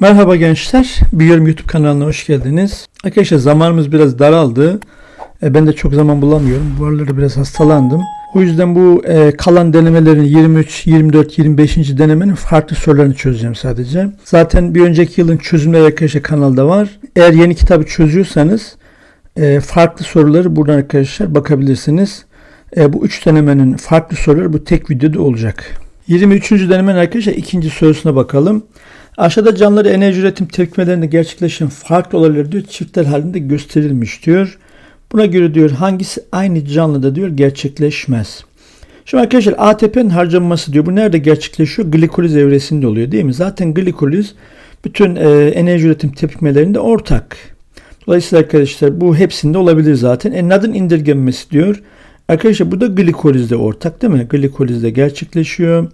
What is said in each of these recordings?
Merhaba gençler. Biliyorum YouTube kanalına hoş geldiniz. Arkadaşlar zamanımız biraz daraldı. E, ben de çok zaman bulamıyorum. Bu araları biraz hastalandım. O yüzden bu e, kalan denemelerin 23, 24, 25. denemenin farklı sorularını çözeceğim sadece. Zaten bir önceki yılın çözümleri arkadaşlar kanalda var. Eğer yeni kitabı çözüyorsanız e, farklı soruları buradan arkadaşlar bakabilirsiniz. E, bu üç denemenin farklı soruları bu tek videoda olacak. 23. denemenin arkadaşlar ikinci sorusuna bakalım. Aşağıda canlıları enerji üretim tepkimelerinde gerçekleşen farklı olaylar diyor çiftler halinde gösterilmiş diyor. Buna göre diyor hangisi aynı canlıda diyor gerçekleşmez. Şimdi arkadaşlar ATP'nin harcanması diyor. Bu nerede gerçekleşiyor? Glikoliz evresinde oluyor değil mi? Zaten glikoliz bütün e, enerji üretim tepkimelerinde ortak. Dolayısıyla arkadaşlar bu hepsinde olabilir zaten. E, nadın indirgenmesi diyor. Arkadaşlar bu da glikolizde ortak değil mi? Glikolizde gerçekleşiyor.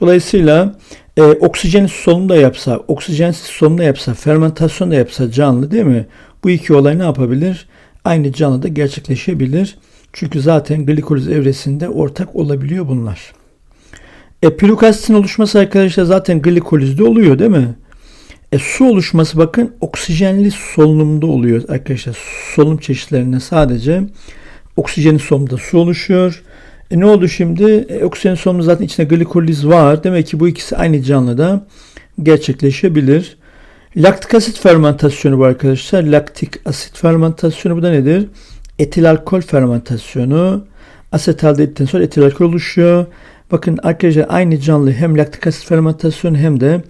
Dolayısıyla e, oksijen solunda yapsa, oksijensiz solunda yapsa, fermentasyon da yapsa canlı değil mi? Bu iki olay ne yapabilir? Aynı canlıda gerçekleşebilir. Çünkü zaten glikoliz evresinde ortak olabiliyor bunlar. E, pirulik asitin oluşması arkadaşlar zaten glikolizde oluyor değil mi? E, su oluşması bakın oksijenli solunumda oluyor arkadaşlar. Solunum çeşitlerinde sadece oksijenli solunumda su oluşuyor. E ne oldu şimdi? E, oksijen solunumda zaten içinde glikoliz var. Demek ki bu ikisi aynı canlıda gerçekleşebilir. Laktik asit fermentasyonu bu arkadaşlar. Laktik asit fermentasyonu bu da nedir? Etil alkol fermentasyonu. Asetaldehitten sonra etil alkol oluşuyor. Bakın arkadaşlar aynı canlı hem laktik asit fermentasyonu hem de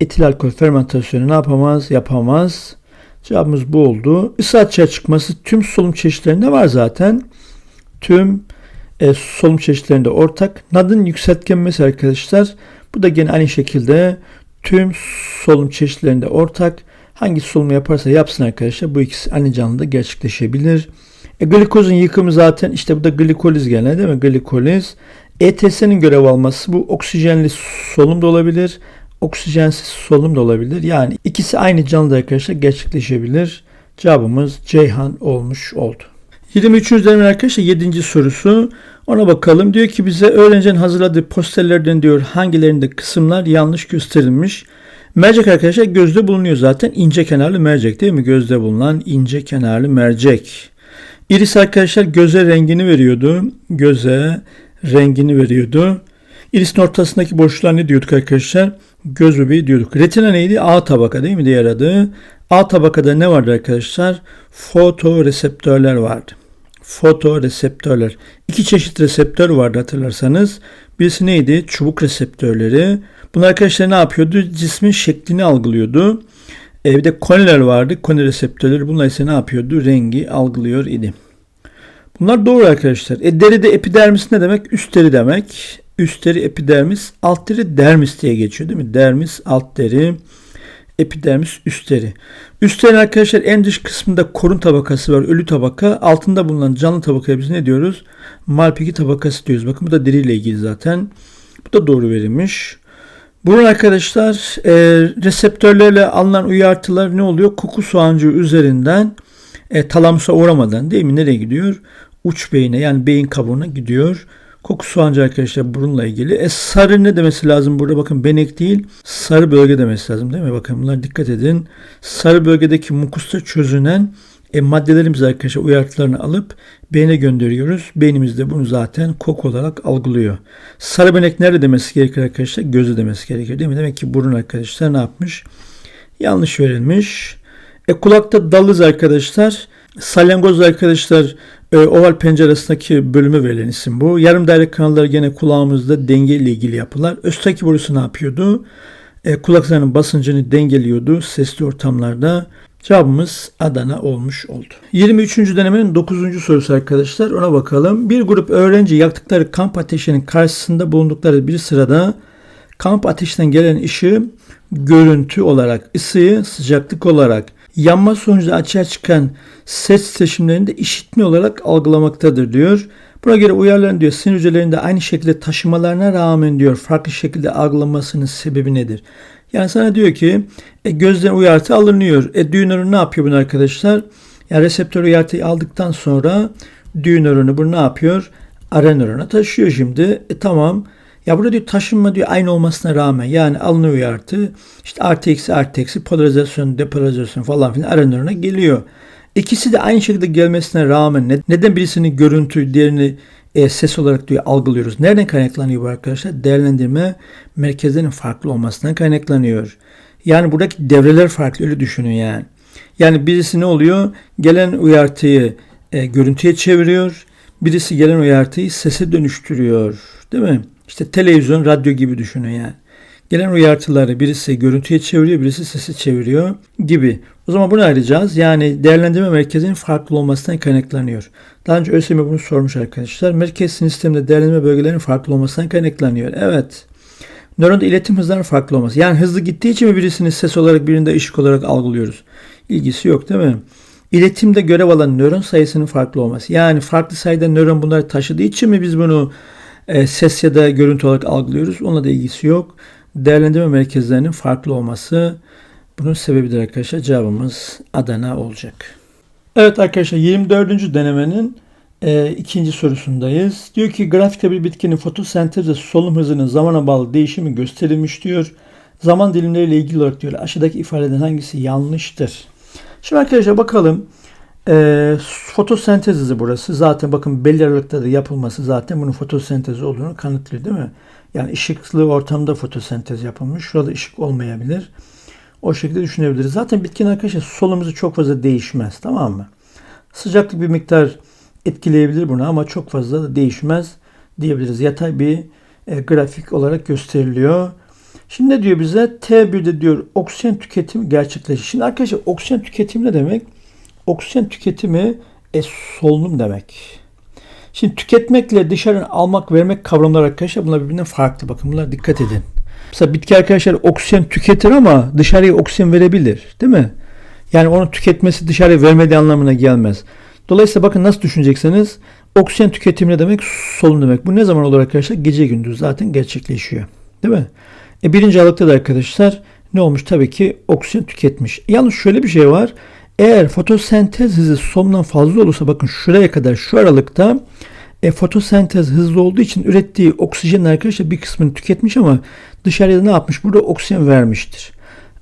etil alkol fermentasyonu ne yapamaz? Yapamaz. Cevabımız bu oldu. Isı açığa çıkması tüm solunum çeşitlerinde var zaten. Tüm e, solunum çeşitlerinde ortak. Nadın yükseltgenmesi arkadaşlar. Bu da gene aynı şekilde tüm solunum çeşitlerinde ortak. Hangi solunum yaparsa yapsın arkadaşlar bu ikisi aynı canlıda gerçekleşebilir. E, glikozun yıkımı zaten işte bu da glikoliz gene değil mi? Glikoliz. ETS'nin görev alması bu oksijenli solunum da olabilir. Oksijensiz solunum da olabilir. Yani ikisi aynı canlıda arkadaşlar gerçekleşebilir. Cevabımız Ceyhan olmuş oldu. 23. dönemin arkadaşlar 7. sorusu. Ona bakalım. Diyor ki bize öğrencinin hazırladığı posterlerden diyor hangilerinde kısımlar yanlış gösterilmiş. Mercek arkadaşlar gözde bulunuyor zaten. ince kenarlı mercek değil mi? Gözde bulunan ince kenarlı mercek. Iris arkadaşlar göze rengini veriyordu. Göze rengini veriyordu. Irisin ortasındaki boşluğa ne diyorduk arkadaşlar? Göz bebeği diyorduk. Retina neydi? A tabaka değil mi diğer adı? A tabakada ne vardı arkadaşlar? Fotoreseptörler vardı fotoreseptörler. İki çeşit reseptör vardı hatırlarsanız. Birisi neydi? Çubuk reseptörleri. Bunlar arkadaşlar ne yapıyordu? Cismin şeklini algılıyordu. E, bir de koniler vardı. Koni reseptörleri. Bunlar ise ne yapıyordu? Rengi algılıyor idi. Bunlar doğru arkadaşlar. E, deride epidermis ne demek? Üst deri demek. Üst deri epidermis, alt deri dermis diye geçiyor değil mi? Dermis, alt deri epidermis üstleri. Üstlerin arkadaşlar en dış kısmında korun tabakası var. Ölü tabaka. Altında bulunan canlı tabakaya biz ne diyoruz? Malpighi tabakası diyoruz. Bakın bu da deriyle ilgili zaten. Bu da doğru verilmiş. Bunun arkadaşlar e, reseptörlerle alınan uyartılar ne oluyor? Koku soğancığı üzerinden e, talamusa uğramadan değil mi? Nereye gidiyor? Uç beyine yani beyin kabuğuna gidiyor. Koku soğancı arkadaşlar burunla ilgili. E sarı ne demesi lazım burada? Bakın benek değil sarı bölge demesi lazım değil mi? Bakın bunlar dikkat edin. Sarı bölgedeki mukusta çözünen e, maddelerimiz arkadaşlar uyartılarını alıp beyne gönderiyoruz. Beynimiz de bunu zaten koku olarak algılıyor. Sarı benek nerede demesi gerekir arkadaşlar? Gözü demesi gerekir değil mi? Demek ki burun arkadaşlar ne yapmış? Yanlış verilmiş. E kulakta dalız arkadaşlar. Salyangoz arkadaşlar e, oval penceresindeki bölümü verilen isim bu. Yarım daire kanalları gene kulağımızda denge ile ilgili yapılar. Östaki borusu ne yapıyordu? E, kulaklarının basıncını dengeliyordu sesli ortamlarda. Cevabımız Adana olmuş oldu. 23. denemenin 9. sorusu arkadaşlar. Ona bakalım. Bir grup öğrenci yaktıkları kamp ateşinin karşısında bulundukları bir sırada kamp ateşinden gelen ışığı görüntü olarak, ısıyı sıcaklık olarak, yanma sonucu açığa çıkan ses titreşimlerini de işitme olarak algılamaktadır diyor. Buna göre uyarıların diyor sinir hücrelerinde aynı şekilde taşımalarına rağmen diyor farklı şekilde algılamasının sebebi nedir? Yani sana diyor ki e, gözden uyartı alınıyor. E düğün nöronu ne yapıyor bunu arkadaşlar? Yani reseptör uyartıyı aldıktan sonra düğün nöronu bunu ne yapıyor? Ara nörona taşıyor şimdi. E tamam. Ya burada diyor taşınma diyor aynı olmasına rağmen yani alınan uyartı işte artı eksi artı eksi polarizasyon depolarizasyon falan filan aranlarına geliyor. İkisi de aynı şekilde gelmesine rağmen neden birisini görüntü diğerini e, ses olarak diyor algılıyoruz. Nereden kaynaklanıyor bu arkadaşlar? Değerlendirme merkezlerinin farklı olmasından kaynaklanıyor. Yani buradaki devreler farklı öyle düşünün yani. Yani birisi ne oluyor? Gelen uyartıyı e, görüntüye çeviriyor. Birisi gelen uyartıyı sese dönüştürüyor. Değil mi? İşte televizyon, radyo gibi düşünün yani. Gelen uyartıları birisi görüntüye çeviriyor, birisi sesi çeviriyor gibi. O zaman bunu ayıracağız. Yani değerlendirme merkezinin farklı olmasından kaynaklanıyor. Daha önce ÖSYM bunu sormuş arkadaşlar. Merkez sinir değerlendirme bölgelerinin farklı olmasından kaynaklanıyor. Evet. Nöronda iletim hızlarının farklı olması. Yani hızlı gittiği için mi birisini ses olarak birinde ışık olarak algılıyoruz? İlgisi yok değil mi? İletimde görev alan nöron sayısının farklı olması. Yani farklı sayıda nöron bunları taşıdığı için mi biz bunu e, ses ya da görüntü olarak algılıyoruz? Onunla da ilgisi yok. Değerlendirme merkezlerinin farklı olması bunun sebebidir arkadaşlar. Cevabımız Adana olacak. Evet arkadaşlar 24. denemenin e, ikinci sorusundayız. Diyor ki grafikte bir bitkinin fotosentez ve solunum hızının zamana bağlı değişimi gösterilmiş diyor. Zaman dilimleriyle ilgili olarak diyor aşağıdaki ifadeden hangisi yanlıştır? Şimdi arkadaşlar bakalım. E, fotosentez hızı burası. Zaten bakın belli aralıkta da yapılması zaten bunun fotosentez olduğunu kanıtlıyor değil mi? Yani ışıklı ortamda fotosentez yapılmış. Şurada ışık olmayabilir. O şekilde düşünebiliriz. Zaten bitkinin arkadaşlar solumuzu çok fazla değişmez. Tamam mı? Sıcaklık bir miktar etkileyebilir bunu ama çok fazla da değişmez diyebiliriz. Yatay bir e, grafik olarak gösteriliyor. Şimdi ne diyor bize? T1'de diyor oksijen tüketimi gerçekleşir. Şimdi arkadaşlar oksijen tüketimi ne demek? Oksijen tüketimi e, solunum demek. Şimdi tüketmekle dışarı almak, vermek kavramları arkadaşlar bunlar birbirinden farklı. Bakın bunlar dikkat edin. Mesela bitki arkadaşlar oksijen tüketir ama dışarıya oksijen verebilir. Değil mi? Yani onun tüketmesi dışarıya vermediği anlamına gelmez. Dolayısıyla bakın nasıl düşünecekseniz oksijen tüketimi ne demek? Solunum demek. Bu ne zaman olur arkadaşlar? Gece gündüz zaten gerçekleşiyor. Değil mi? E birinci aralıkta da arkadaşlar ne olmuş? Tabii ki oksijen tüketmiş. Yalnız şöyle bir şey var. Eğer fotosentez hızı solunumdan fazla olursa bakın şuraya kadar şu aralıkta e, fotosentez hızlı olduğu için ürettiği oksijen arkadaşlar bir kısmını tüketmiş ama dışarıya ne yapmış? Burada oksijen vermiştir.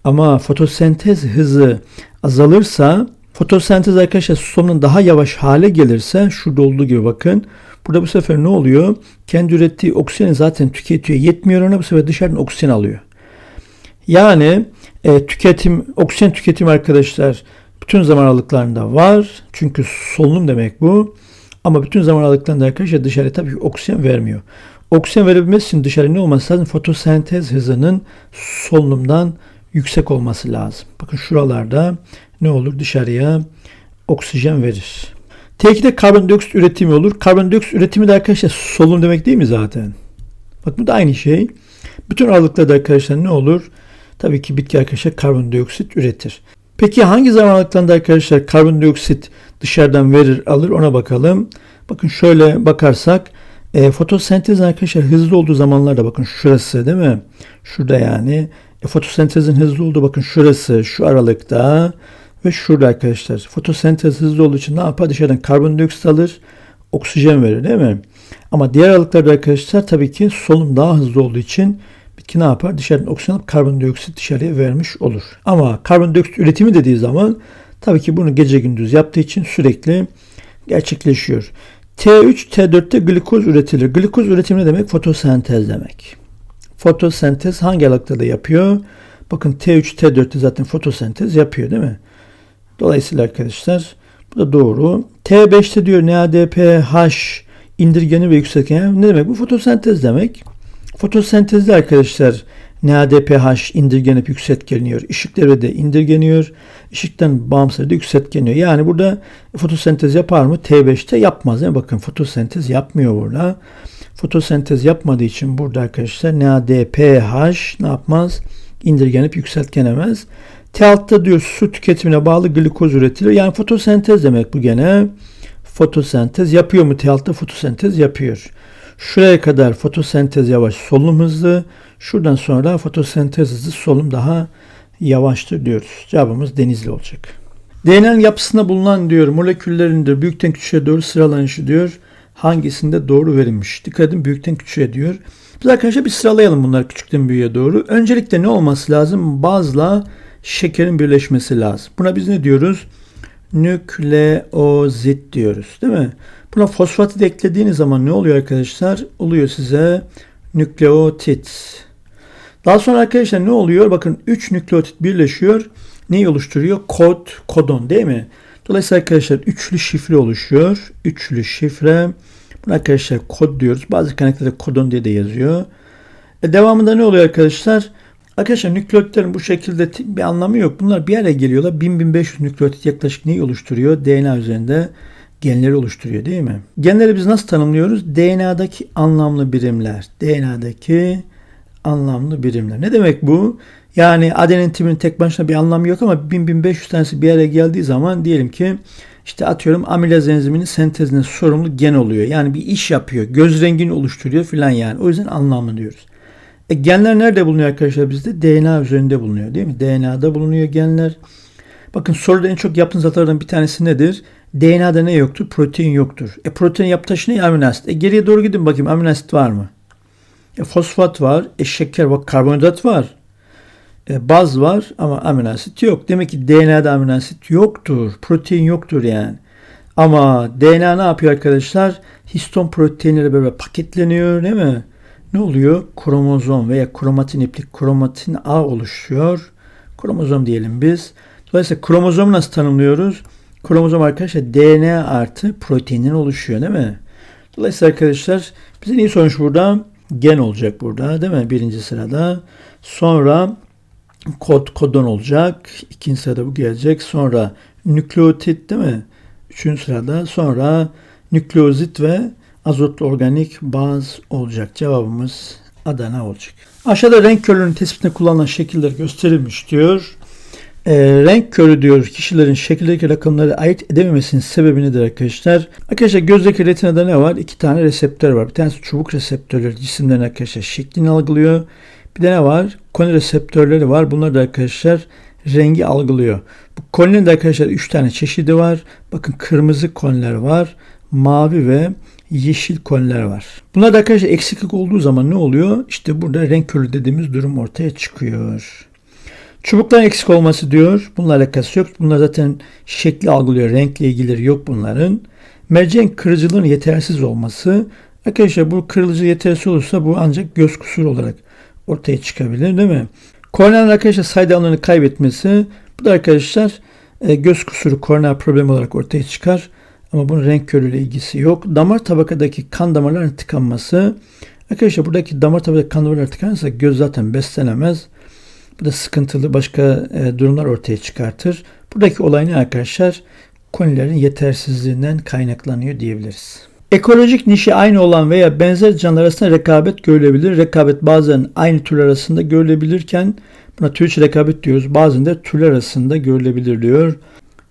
Ama fotosentez hızı azalırsa fotosentez arkadaşlar solunumdan daha yavaş hale gelirse şurada olduğu gibi bakın. Burada bu sefer ne oluyor? Kendi ürettiği oksijeni zaten tüketiyor. Yetmiyor ona bu sefer dışarıdan oksijen alıyor. Yani e, tüketim, oksijen tüketim arkadaşlar bütün zaman aralıklarında var. Çünkü solunum demek bu. Ama bütün zaman aralıklarında arkadaşlar dışarı tabii ki oksijen vermiyor. Oksijen verebilmesi için dışarı ne olması lazım? Fotosentez hızının solunumdan yüksek olması lazım. Bakın şuralarda ne olur? Dışarıya oksijen verir. T2'de karbondioksit üretimi olur. Karbondioksit üretimi de arkadaşlar solunum demek değil mi zaten? Bak bu da aynı şey. Bütün aralıklarda arkadaşlar ne olur? Tabii ki bitki arkadaşlar karbondioksit üretir. Peki hangi zaman aralıklarında arkadaşlar karbondioksit dışarıdan verir alır ona bakalım. Bakın şöyle bakarsak e, fotosentez arkadaşlar hızlı olduğu zamanlarda bakın şurası değil mi? Şurada yani. E, fotosentezin hızlı olduğu bakın şurası şu aralıkta ve şurada arkadaşlar. Fotosentez hızlı olduğu için ne yapar? Dışarıdan karbondioksit alır, oksijen verir değil mi? Ama diğer aralıklarda arkadaşlar tabii ki solunum daha hızlı olduğu için bitki ne yapar? Dışarıdan oksijen alıp karbondioksit dışarıya vermiş olur. Ama karbondioksit üretimi dediği zaman tabii ki bunu gece gündüz yaptığı için sürekli gerçekleşiyor. T3, T4'te glikoz üretilir. Glikoz üretimi ne demek? Fotosentez demek. Fotosentez hangi aralıkta da yapıyor? Bakın T3, T4'te zaten fotosentez yapıyor değil mi? Dolayısıyla arkadaşlar bu da doğru. T5'te diyor NADPH indirgeni ve yükseltgeni. Ne demek? Bu fotosentez demek. Fotosentezde arkadaşlar NADPH indirgenip yükseltgeniyor. Işık devrede indirgeniyor. Işıktan bağımsız da yükseltgeniyor. Yani burada fotosentez yapar mı? T5'te yapmaz. Yani bakın fotosentez yapmıyor burada. Fotosentez yapmadığı için burada arkadaşlar NADPH ne yapmaz? İndirgenip yükseltgenemez. T6'da diyor su tüketimine bağlı glikoz üretilir. Yani fotosentez demek bu gene. Fotosentez yapıyor mu T6'da? Fotosentez yapıyor. Şuraya kadar fotosentez yavaş, solunum hızlı. Şuradan sonra fotosentez hızlı, solunum daha yavaştır diyoruz. Cevabımız denizli olacak. DNA'nın yapısında bulunan diyor moleküllerin de büyükten küçüğe doğru sıralanışı diyor. hangisinde doğru verilmiş? Dikkat edin büyükten küçüğe diyor. Biz arkadaşlar bir sıralayalım bunları küçükten büyüğe doğru. Öncelikle ne olması lazım? Bazla şekerin birleşmesi lazım. Buna biz ne diyoruz? Nükleozit diyoruz değil mi? Buna fosfatı da eklediğiniz zaman ne oluyor arkadaşlar? Oluyor size nükleotit. Daha sonra arkadaşlar ne oluyor? Bakın 3 nükleotit birleşiyor. Neyi oluşturuyor? Kod, kodon değil mi? Dolayısıyla arkadaşlar üçlü şifre oluşuyor. Üçlü şifre. Bunu arkadaşlar kod diyoruz. Bazı kaynaklarda kodon diye de yazıyor. E devamında ne oluyor arkadaşlar? Arkadaşlar nükleotitlerin bu şekilde bir anlamı yok. Bunlar bir araya geliyorlar. 1000-1500 nükleotit yaklaşık neyi oluşturuyor? DNA üzerinde genleri oluşturuyor değil mi? Genleri biz nasıl tanımlıyoruz? DNA'daki anlamlı birimler. DNA'daki anlamlı birimler. Ne demek bu? Yani adenin timinin tek başına bir anlamı yok ama 1000-1500 tanesi bir araya geldiği zaman diyelim ki işte atıyorum amilaz enziminin sentezine sorumlu gen oluyor. Yani bir iş yapıyor. Göz rengini oluşturuyor filan yani. O yüzden anlamlı diyoruz. E, genler nerede bulunuyor arkadaşlar bizde? DNA üzerinde bulunuyor değil mi? DNA'da bulunuyor genler. Bakın soruda en çok yaptığınız hatalardan bir tanesi nedir? DNA'da ne yoktur? Protein yoktur. E protein yapı taşı ne? Amino asit. E geriye doğru gidin bakayım amino asit var mı? E fosfat var. E şeker bak karbonhidrat var. E, baz var ama amino asit yok. Demek ki DNA'da amino asit yoktur. Protein yoktur yani. Ama DNA ne yapıyor arkadaşlar? Histon proteinleri böyle paketleniyor değil mi? Ne oluyor? Kromozom veya kromatin iplik kromatin A oluşuyor. Kromozom diyelim biz. Dolayısıyla kromozomu nasıl tanımlıyoruz? Kromozom arkadaşlar DNA artı proteinin oluşuyor değil mi? Dolayısıyla arkadaşlar bize neyi sonuç burada? Gen olacak burada değil mi? Birinci sırada. Sonra kod kodon olacak. İkinci sırada bu gelecek. Sonra nükleotit değil mi? Üçüncü sırada. Sonra nükleozit ve azotlu organik baz olacak. Cevabımız Adana olacak. Aşağıda renk körlüğünün tespitine kullanılan şekiller gösterilmiş diyor. E, renk körü diyor kişilerin şekildeki rakamları ayırt edememesinin sebebi nedir arkadaşlar? Arkadaşlar gözdeki retinada ne var? İki tane reseptör var. Bir tanesi çubuk reseptörleri cisimlerin arkadaşlar şeklini algılıyor. Bir de ne var? Koni reseptörleri var. Bunlar da arkadaşlar rengi algılıyor. Bu koninin de arkadaşlar 3 tane çeşidi var. Bakın kırmızı koniler var. Mavi ve yeşil koniler var. Bunlar da arkadaşlar eksiklik olduğu zaman ne oluyor? İşte burada renk körü dediğimiz durum ortaya çıkıyor. Çubukların eksik olması diyor. Bununla alakası yok. Bunlar zaten şekli algılıyor. Renkle ilgileri yok bunların. Merceğin kırıcılığın yetersiz olması. Arkadaşlar bu kırılıcı yetersiz olursa bu ancak göz kusuru olarak ortaya çıkabilir değil mi? Korneanın arkadaşlar saydamlarını kaybetmesi. Bu da arkadaşlar e, göz kusuru kornea problemi olarak ortaya çıkar. Ama bunun renk körüyle ilgisi yok. Damar tabakadaki kan damarlarının tıkanması. Arkadaşlar buradaki damar tabakadaki kan damarları tıkanırsa göz zaten beslenemez. Bu da sıkıntılı başka e, durumlar ortaya çıkartır. Buradaki olay ne arkadaşlar? Konilerin yetersizliğinden kaynaklanıyor diyebiliriz. Ekolojik nişi aynı olan veya benzer canlılar arasında rekabet görülebilir. Rekabet bazen aynı türler arasında görülebilirken buna tür içi rekabet diyoruz. Bazen de türler arasında görülebilir diyor.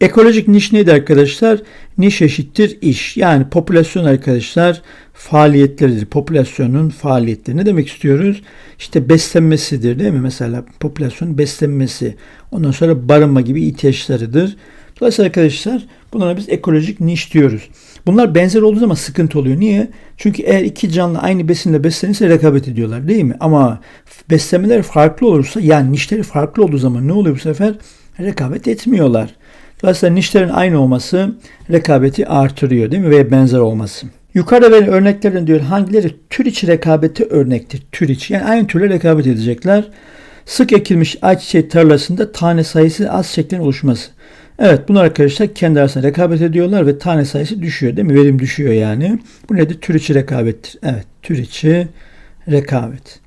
Ekolojik niş neydi arkadaşlar? Niş eşittir iş. Yani popülasyon arkadaşlar faaliyetleridir. Popülasyonun faaliyetleri. Ne demek istiyoruz? İşte beslenmesidir değil mi? Mesela popülasyonun beslenmesi. Ondan sonra barınma gibi ihtiyaçlarıdır. Dolayısıyla arkadaşlar bunlara biz ekolojik niş diyoruz. Bunlar benzer olduğu zaman sıkıntı oluyor. Niye? Çünkü eğer iki canlı aynı besinle beslenirse rekabet ediyorlar değil mi? Ama beslemeler farklı olursa yani nişleri farklı olduğu zaman ne oluyor bu sefer? Rekabet etmiyorlar. Dolayısıyla nişlerin aynı olması rekabeti artırıyor değil mi? Ve benzer olması. Yukarıda verilen örneklerin diyor hangileri tür içi rekabeti örnektir? Tür içi. Yani aynı türle rekabet edecekler. Sık ekilmiş ayçiçeği tarlasında tane sayısı az şeklin oluşması. Evet bunlar arkadaşlar kendi arasında rekabet ediyorlar ve tane sayısı düşüyor değil mi? Verim düşüyor yani. Bu nedir? Tür içi rekabettir. Evet tür içi rekabet.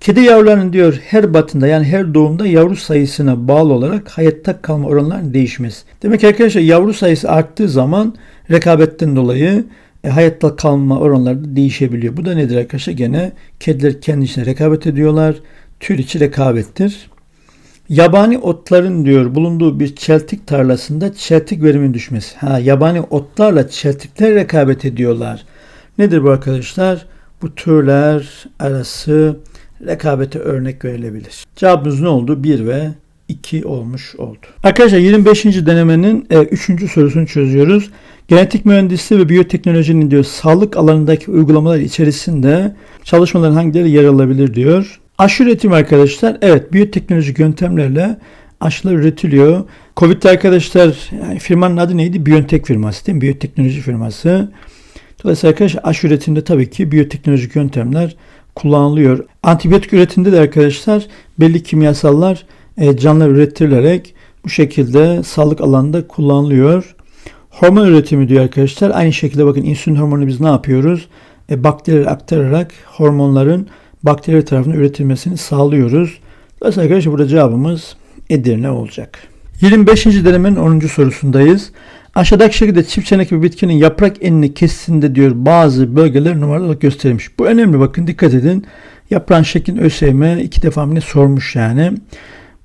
Kedi yavrularının diyor her batında yani her doğumda yavru sayısına bağlı olarak hayatta kalma oranlarının değişmesi. Demek ki arkadaşlar yavru sayısı arttığı zaman rekabetten dolayı e, hayatta kalma oranları da değişebiliyor. Bu da nedir arkadaşlar? Gene kediler kendi içine rekabet ediyorlar. Tür içi rekabettir. Yabani otların diyor bulunduğu bir çeltik tarlasında çeltik verimin düşmesi. Ha yabani otlarla çeltikler rekabet ediyorlar. Nedir bu arkadaşlar? Bu türler arası rekabete örnek verilebilir. Cevabımız ne oldu? 1 ve 2 olmuş oldu. Arkadaşlar 25. denemenin 3. sorusunu çözüyoruz. Genetik mühendisliği ve biyoteknolojinin diyor sağlık alanındaki uygulamalar içerisinde çalışmaların hangileri yer alabilir diyor. Aşı üretimi arkadaşlar evet biyoteknolojik yöntemlerle aşılar üretiliyor. Covid'de arkadaşlar yani firmanın adı neydi? BioNTech firması değil mi? Biyoteknoloji firması. Dolayısıyla arkadaşlar aşı üretiminde tabii ki biyoteknolojik yöntemler kullanılıyor. Antibiyotik üretiminde de arkadaşlar belli kimyasallar e, canlılar ürettirilerek bu şekilde sağlık alanında kullanılıyor. Hormon üretimi diyor arkadaşlar. Aynı şekilde bakın insülin hormonu biz ne yapıyoruz? E, bakterilere aktararak hormonların bakteri tarafından üretilmesini sağlıyoruz. Dolayısıyla arkadaşlar burada cevabımız Edirne olacak. 25. denemenin 10. sorusundayız. Aşağıdaki şekilde çift çenek bir bitkinin yaprak enini kesisinde diyor bazı bölgeler numaralı gösterilmiş. Bu önemli bakın dikkat edin. Yaprağın şeklini ÖSYM iki defa mı sormuş yani.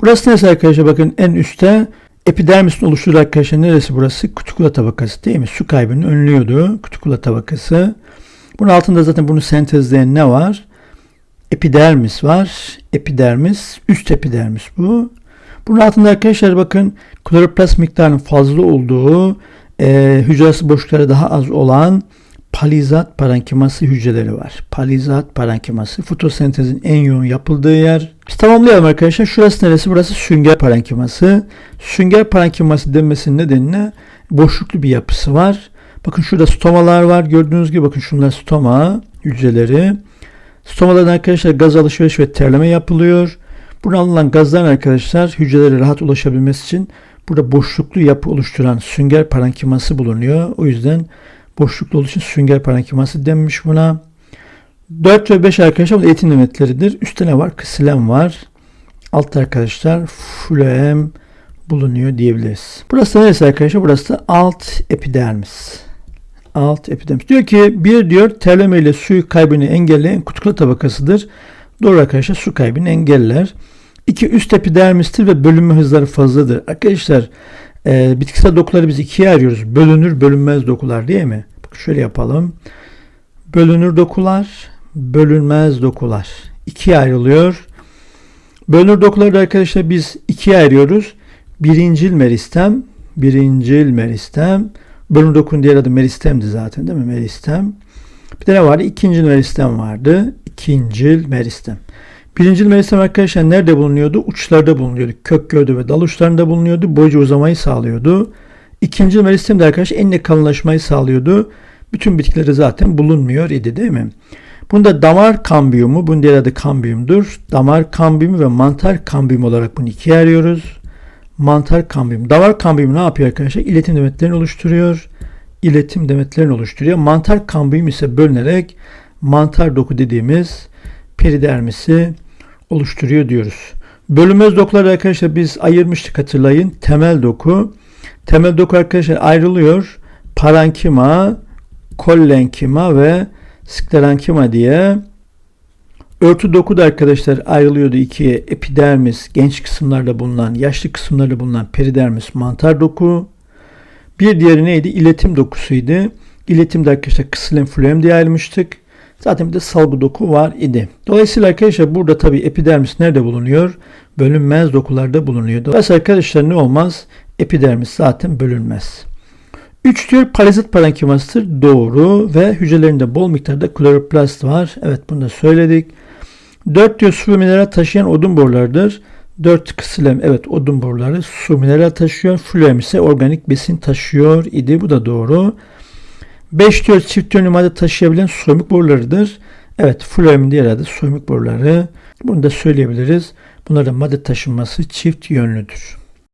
Burası neresi arkadaşlar bakın en üstte epidermisin oluşturduğu arkadaşlar neresi burası? Kutikula tabakası değil mi? Su kaybını önlüyordu kutikula tabakası. Bunun altında zaten bunu sentezleyen ne var? Epidermis var. Epidermis, üst epidermis bu. Bunun altında arkadaşlar bakın kloroplast miktarının fazla olduğu, e, hücresi boşlukları daha az olan palizat parenkiması hücreleri var. Palizat parenkiması fotosentezin en yoğun yapıldığı yer. Biz tamamlayalım arkadaşlar. Şurası neresi? Burası sünger parenkiması. Sünger parenkiması denmesinin nedeni ne? Boşluklu bir yapısı var. Bakın şurada stomalar var. Gördüğünüz gibi bakın şunlar stoma hücreleri. Stomalardan arkadaşlar gaz alışveriş ve terleme yapılıyor. Buradan alınan gazların arkadaşlar hücrelere rahat ulaşabilmesi için burada boşluklu yapı oluşturan sünger parenkiması bulunuyor. O yüzden boşluklu için sünger parenkiması denmiş buna. 4 ve 5 arkadaşlar bu eğitim nimetleridir. Üstte ne var? Ksilem var. Altta arkadaşlar floem bulunuyor diyebiliriz. Burası da neresi arkadaşlar? Burası da alt epidermis. Alt epidermis. Diyor ki bir diyor terleme ile suyu kaybını engelleyen kutukla tabakasıdır. Doğru arkadaşlar su kaybını engeller. İki üst epidermistir ve bölünme hızları fazladır. Arkadaşlar e, bitkisel dokuları biz ikiye ayırıyoruz. Bölünür bölünmez dokular değil mi? Bak şöyle yapalım. Bölünür dokular, bölünmez dokular. İkiye ayrılıyor. Bölünür dokuları da arkadaşlar biz ikiye ayırıyoruz. Birincil meristem, birincil meristem. Bölünür dokunun diğer adı meristemdi zaten değil mi? Meristem. Bir de ne vardı? İkincil meristem vardı. İkincil meristem. Birincil meristem arkadaşlar nerede bulunuyordu? Uçlarda bulunuyordu. Kök gövde ve dal uçlarında bulunuyordu. Boyca uzamayı sağlıyordu. İkinci meristem de arkadaşlar enle kalınlaşmayı sağlıyordu. Bütün bitkileri zaten bulunmuyor idi değil mi? Bunda damar kambiyumu, bunun diğer adı kambiyumdur. Damar kambiyumu ve mantar kambiyumu olarak bunu ikiye ayırıyoruz. Mantar kambiyum. Damar kambiyumu ne yapıyor arkadaşlar? İletim demetlerini oluşturuyor. İletim demetlerini oluşturuyor. Mantar kambiyum ise bölünerek mantar doku dediğimiz peridermisi oluşturuyor diyoruz. Bölünmez dokuları arkadaşlar biz ayırmıştık hatırlayın. Temel doku. Temel doku arkadaşlar ayrılıyor. Parankima, kollenkima ve sklerenkima diye. Örtü doku da arkadaşlar ayrılıyordu ikiye. Epidermis, genç kısımlarda bulunan, yaşlı kısımlarda bulunan peridermis, mantar doku. Bir diğeri neydi? İletim dokusuydu. İletimde arkadaşlar kısılem flüem diye ayrılmıştık. Zaten bir de salgı doku var idi. Dolayısıyla arkadaşlar burada tabi epidermis nerede bulunuyor? Bölünmez dokularda bulunuyor. Dolayısıyla arkadaşlar ne olmaz? Epidermis zaten bölünmez. 3 diyor parazit parenkimasıdır. Doğru ve hücrelerinde bol miktarda kloroplast var. Evet bunu da söyledik. 4 diyor su ve mineral taşıyan odun borularıdır. 4 kısilem evet odun boruları su mineral taşıyor. Floem ise organik besin taşıyor idi. Bu da doğru. 5 diyor çift yönlü madde taşıyabilen soymuk borularıdır. Evet floemin diğer adı soymuk boruları. Bunu da söyleyebiliriz. Bunların madde taşınması çift yönlüdür.